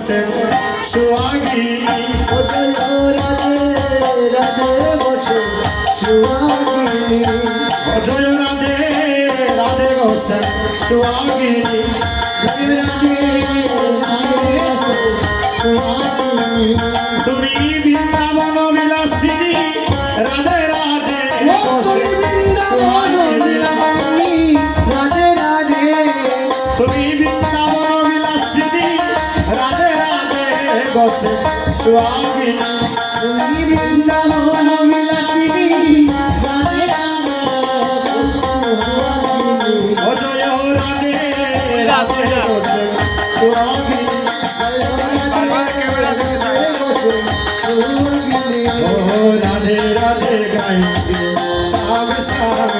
বসে সোহাগিনী ও জয় রাধে রাধে বসে সুহাগিনী জয় রাধে রাধে বসে সোহাগিনী জয় রাধে। বসে সোহাগিনী তুমি বৃন্দাবন বিলাসিনী রাধে রাধে সুহাগিনী ও জয় রাধে রাধে বসে সোহাগিনী রাধে রাধে গাইকে শাম শাম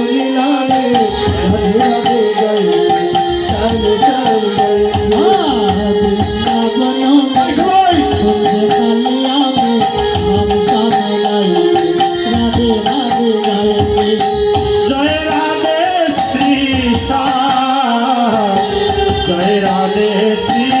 জয় রাধে শ্রী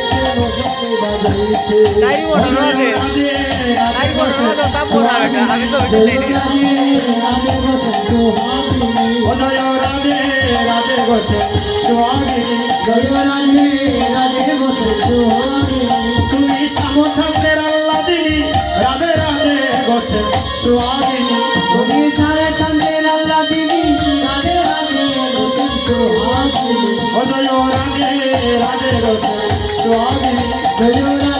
রাধে রাধে বসে সোহাগিনী রাধে রাধে বসে সোহাগিনী তুমি সামসান্তের আল্লাহ দিলি রাধে রাধে বসে সোহাগিনী Thank you.